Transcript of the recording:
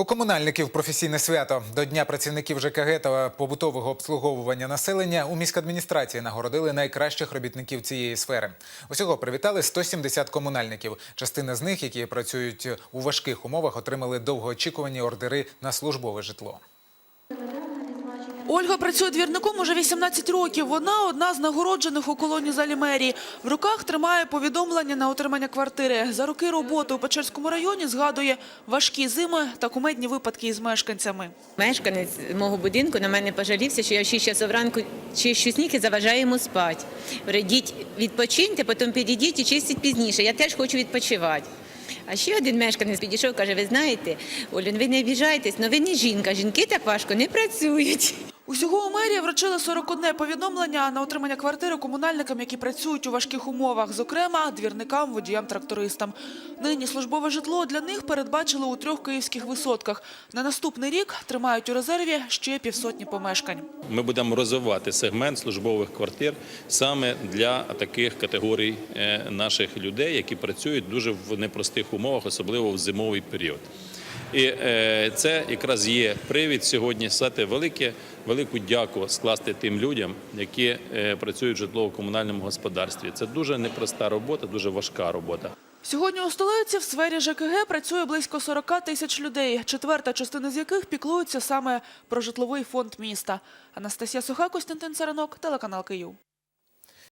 У комунальників професійне свято до Дня працівників ЖКГ та побутового обслуговування населення у міськадміністрації нагородили найкращих робітників цієї сфери. Усього привітали 170 комунальників. Частина з них, які працюють у важких умовах, отримали довгоочікувані ордери на службове житло. Ольга працює двірником уже 18 років. Вона одна з нагороджених у колонії залі мерії. В руках тримає повідомлення на отримання квартири. За роки роботи у Печерському районі згадує важкі зими та кумедні випадки із мешканцями. Мешканець мого будинку на мене пожалівся, що я в 6 часов ранку чищу сніг і заважаю йому спати. Говорить, відпочиньте, потім підійдіть і чистіть пізніше. Я теж хочу відпочивати. А ще один мешканець підійшов, каже: ви знаєте, Олю, ви не обіжайтесь, але ви не жінка. Жінки так важко не працюють. Усього у мерії вручили 41 повідомлення на отримання квартири комунальникам, які працюють у важких умовах, зокрема двірникам, водіям-трактористам. Нині службове житло для них передбачили у трьох київських висотках. На наступний рік тримають у резерві ще півсотні помешкань. Ми будемо розвивати сегмент службових квартир саме для таких категорій е, наших людей, які працюють дуже в непростих умовах, особливо в зимовий період. І е, це якраз є привід сьогодні стати велике, велику дяку скласти тим людям, які е, працюють в житлово-комунальному господарстві. Це дуже непроста робота, дуже важка робота. Сьогодні у столиці в сфері ЖКГ працює близько 40 тисяч людей, четверта частина з яких піклуються саме про житловий фонд міста. Анастасія Суха, Костянтин Царанок, телеканал Київ.